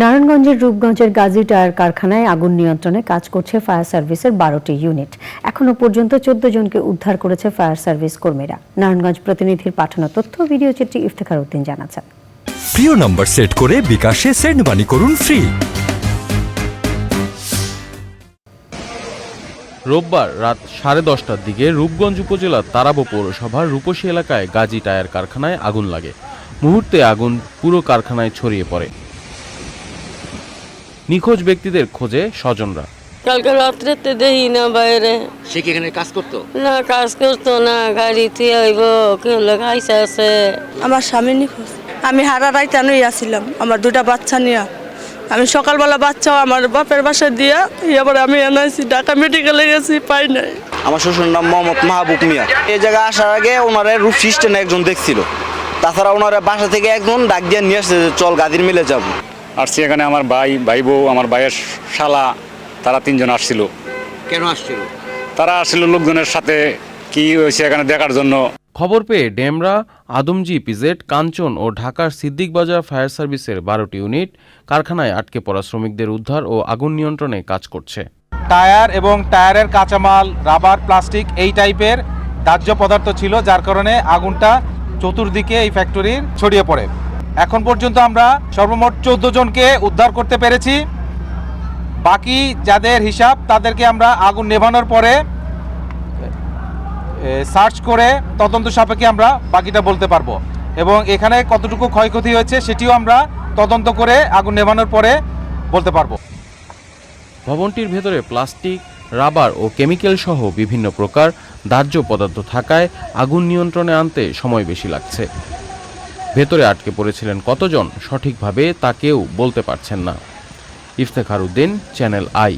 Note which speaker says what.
Speaker 1: নারায়ণগঞ্জের রূপগঞ্জের গাজী টায়ার কারখানায় আগুন নিয়ন্ত্রণে কাজ করছে ফায়ার সার্ভিসের বারোটি ইউনিট। এখনও পর্যন্ত চোদ্দ জনকে উদ্ধার করেছে ফায়ার সার্ভিস কর্মীরা। নারায়ণগঞ্জ প্রতিনিধির পাঠানো তথ্য ভিডিও চিত্রটি ইফতেখার উদ্দিন জানাচ্ছেন।
Speaker 2: প্রিয় নম্বর সেট করে বিকাশে সেন্ড মানি করুন ফ্রি।
Speaker 3: রোববার রাত সাড়ে দশটার দিকে রূপগঞ্জ উপজেলার তারাবো পৌরসভার রূপসী এলাকায় গাজী টায়ার কারখানায় আগুন লাগে। মুহূর্তে আগুন পুরো কারখানায় ছড়িয়ে পড়ে। নিখোঁজ ব্যক্তিদের খোঁজে স্বজনরা।
Speaker 4: কালকে রাত্রেতে দেখি না বাইরে।
Speaker 5: সে কি এখানে কাজ করতো?
Speaker 4: না কাজ করতো না গাড়িতে আইব কেউ লেখাইছে আছে।
Speaker 6: আমার স্বামী নিখোঁজ। আমি হারা রাইতে নই আসছিলাম আমার দুটা বাচ্চা নিয়ে। আমি সকালবেলা বাচ্চাও আমার বাপের বাসা দিয়া এবার আমি এনাইছি ঢাকা মেডিকেলে গেছি পাই নাই।
Speaker 7: আমার শ্বশুর নাম মোহাম্মদ মাহবুব মিয়া। এই জায়গায় আসার আগে ওনারে রূপ সিস্টেমে একজন দেখছিল। তাছাড়া ওনারা বাসা থেকে একজন ডাক দিয়ে নিয়ে আসছে চল গাদির মিলে যাব।
Speaker 8: আসছি এখানে আমার ভাই ভাই বউ আমার ভাইয়ের শালা তারা তিনজন আসছিল।
Speaker 5: কেন আসছিল?
Speaker 8: তারা আসছিল লোকজনের সাথে কি হয়েছে এখানে দেখার জন্য।
Speaker 3: খবর পেয়ে ডেমরা আদমজি পিজেড কাঞ্চন ও ঢাকার সিদ্দিক বাজার ফায়ার সার্ভিসের বারোটি ইউনিট কারখানায় আটকে পড়া শ্রমিকদের উদ্ধার ও আগুন নিয়ন্ত্রণে কাজ করছে।
Speaker 9: টায়ার এবং টায়ারের কাঁচামাল রাবার প্লাস্টিক এই টাইপের দাহ্য পদার্থ ছিল যার কারণে আগুনটা চতুর্দিকে এই ফ্যাক্টরির ছড়িয়ে পড়ে। এখন পর্যন্ত আমরা সর্বমোট চোদ্দ জনকে উদ্ধার করতে পেরেছি। বাকি যাদের হিসাব, তাদেরকে আমরা আগুন নেভানোর পরে সার্চ করে তদন্ত সাপেক্ষে আমরা বাকিটা বলতে পারব। এবং এখানে কতটুকু ক্ষয়ক্ষতি হয়েছে সেটিও আমরা তদন্ত করে আগুন নেভানোর পরে বলতে পারব।
Speaker 3: ভবনটির ভেতরে প্লাস্টিক, রাবার ও কেমিক্যাল সহ বিভিন্ন প্রকার দাহ্য পদার্থ থাকায় আগুন নিয়ন্ত্রণে আনতে সময় বেশি লাগছে। ভেতরে আটকে পড়েছিলেন কতজন? সঠিকভাবে তাকেও বলতে পারছেন না। Iftekhar Uddin channel I